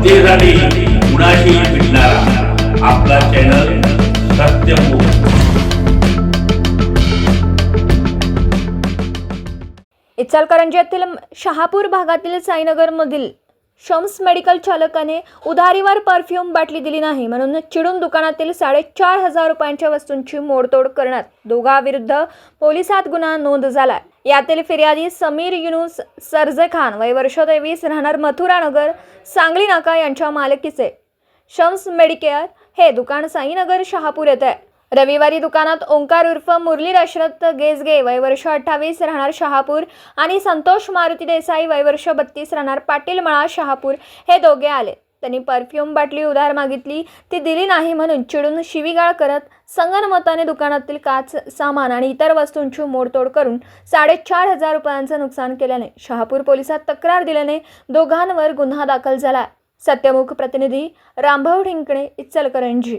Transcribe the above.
जनतेसाठी कुणाशी भेटणारा आपला चॅनल सत्यमुख इचलकरंजी येथील शहापूर भागातील साईनगरमधील शम्स मेडिकल चालकाने उधारीवर परफ्यूम बाटली दिली नाही म्हणून चिडून दुकानातील साडेचार हजार रुपयांच्या वस्तूंची मोडतोड करण्यात दोघाविरुद्ध पोलिसात गुन्हा नोंद झाला यातील फिर्यादी समीर युनुस सरजेखान वय वर्ष तेवीस राहणार मथुरा नगर सांगली नाका यांच्या मालकीचे. शम्स मेडिकेअर हे दुकान साईनगर शहापूर येथे आहे रविवारी दुकानात ओंकार उर्फ मुरली दशरथ गेजगे वय वर्ष अठ्ठावीस राहणार शहापूर आणि संतोष मारुती देसाई वय वर्ष बत्तीस राहणार पाटील मळा शहापूर हे दोघे आले. त्यांनी परफ्यूम बाटली उधार मागितली. ती दिली नाही म्हणून चिडून शिवीगाळ करत संगनमताने दुकानातील काच सामान आणि इतर वस्तूंची मोडतोड करून साडेचार हजार रुपयांचं नुकसान केल्याने शहापूर पोलिसात तक्रार दिल्याने दोघांवर गुन्हा दाखल झाला. सत्यमुख प्रतिनिधी रामभाऊ ठिंकणे इचलकरंजी.